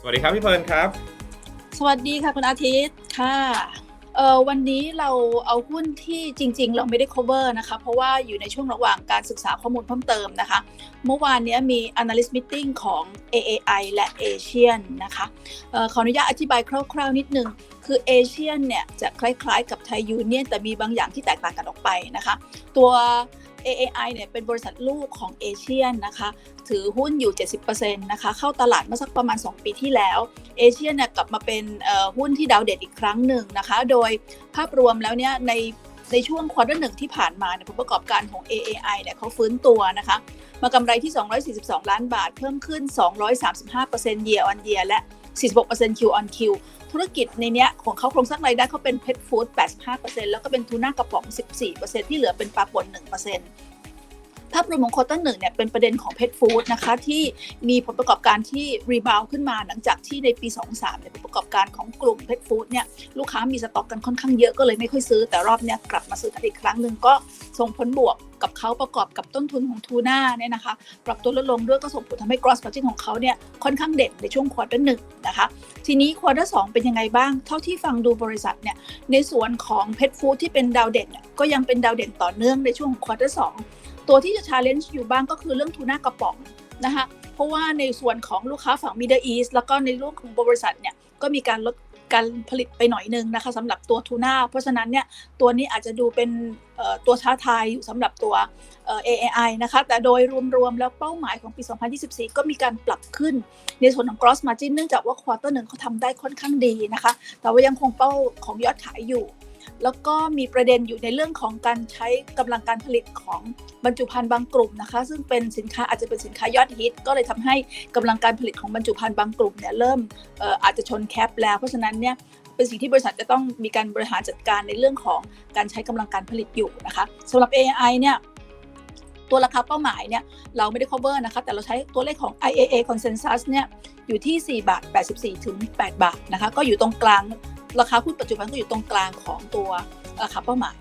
สวัสดีครับพี่เพลินครับ สวัสดีค่ะคุณอาทิตย์ค่ะเออวันนี้เราเอาหุ้นที่จริง ๆ เราไม่ได้ cover นะคะ เพราะว่าอยู่ในช่วงระหว่างการศึกษาข้อมูลเพิ่มเติมนะคะ เมื่อวานนี้มี analyst meeting ของ AAI และ Asian นะคะออขออนุญาตอธิบายคร่าวๆ นิดนึง คือ Asian เนี่ยจะคล้ายๆ กับไทยยูเนียนแต่มีบางอย่างที่แตกต่างกันออกไปนะคะ ตัว AAI เนี่ยเป็นบริษัทลูกของ Asian นะคะ ถือหุ้นอยู่ 70%นะคะ เข้าตลาดเมื่อสักประมาณ 2 ปีที่แล้ว เอเชียเนี่ยกลับมาเป็นหุ้นที่ดาวเด่นอีกครั้งหนึ่งนะคะ โดยภาพรวมแล้วเนี่ยในในช่วงควอเตอร์หนึ่งที่ผ่านมาเนี่ยผลประกอบการของ AAI เนี่ยเขาฟื้นตัวนะคะ มากำไรที่ 242 ล้านบาท เพิ่มขึ้น 235% year on year และ 46% Q on Q ธุรกิจในเนี้ยของเขาโครงสร้างรายได้เขาเป็น Pet Food 85%แล้วก็เป็นทูน่ากระป๋อง 14%ที่เหลือเป็นปลาป่น1%ภาพรวมของควอเตอร์หนึ่งเนี่ยเป็นประเด็นของ Pet Food นะคะที่มีผลประกอบการที่รีบาวขึ้นมาหลังจากที่ในปี 23เนี่ยผลประกอบการของกลุ่ม Pet Food เนี่ยลูกค้ามีสต็อกกันค่อนข้างเยอะก็เลยไม่ค่อยซื้อแต่รอบเนี้ยกลับมาซื้อกันอีกครั้งหนึ่งก็ส่งผลบวก กับเขาประกอบกับต้นทุนของทูน่าเนี่ยนะคะปรับตัวลดลงด้วยก็ส่งผลทำให้ gross margin ของเขาเนี่ยค่อนข้างเด่นในช่วงควอเตอร์หนึ่งนะคะ ทีนี้ควอเตอร์สเป็นยังไงบ้าง เท่าที่ฟังดูบริษัทเนี่ยในส่วนของ Pet Food ที่เป็นดาวเด่นเนี่ยก็ยังเป็นดาวเด่นต่อเนื่องในช่วงของควอเตอร์สตัวที่จะ challenge อยู่บ้างก็คือเรื่องทูน่ากระป๋องนะคะเพราะว่าในส่วนของลูกค้าฝั่ง Middle East แล้วก็ในเรื่องของบริษัทเนี่ยก็มีการลด การผลิตไปหน่อยนึงนะคะสำหรับตัวทูน่าเพราะฉะนั้นเนี่ยตัวนี้อาจจะดูเป็นตัวท้าทายอยู่สำหรับตัว AAI นะคะแต่โดยรวมๆ แล้วเป้าหมายของปี 2024 ก็มีการปรับขึ้น ในส่วนของ gross margin เนื่องจากว่าควอเตอร์หนึ่งเขาทำได้ค่อนข้างดีนะคะ แต่ว่ายังคงเป้าของยอดขายอยู่ แล้วก็มีประเด็นอยู่ในเรื่องของการใช้กำลังการผลิตของบรรจุภัณฑ์บางกลุ่มนะคะ ซึ่งเป็นสินค้าอาจจะเป็นสินค้ายอดฮิต ก็เลยทำให้กำลังการผลิตของบรรจุภัณฑ์บางกลุ่มเนี่ยเริ่มอออาจจะชนแคปแล้ว เพราะฉะนั้นเนี่ยเป็นสิ่งที่บริษัทจะต้องมีการบริหารจัดการในเรื่องของการใช้กำลังการผลิตอยู่นะคะสำหรับ AI เนี่ยตัวราคาเป้าหมายเนี่ยเราไม่ได้ cover นะคะแต่เราใช้ตัวเลขของ IAA consensus เนี่ยอยู่ที่ 4 บาท 84 ถึง 8 บาทนะคะก็อยู่ตรงกลาง ราคาหุ้นปัจจุบันก็อยู่ตรงกลางของตัวราคาเป้าหมาย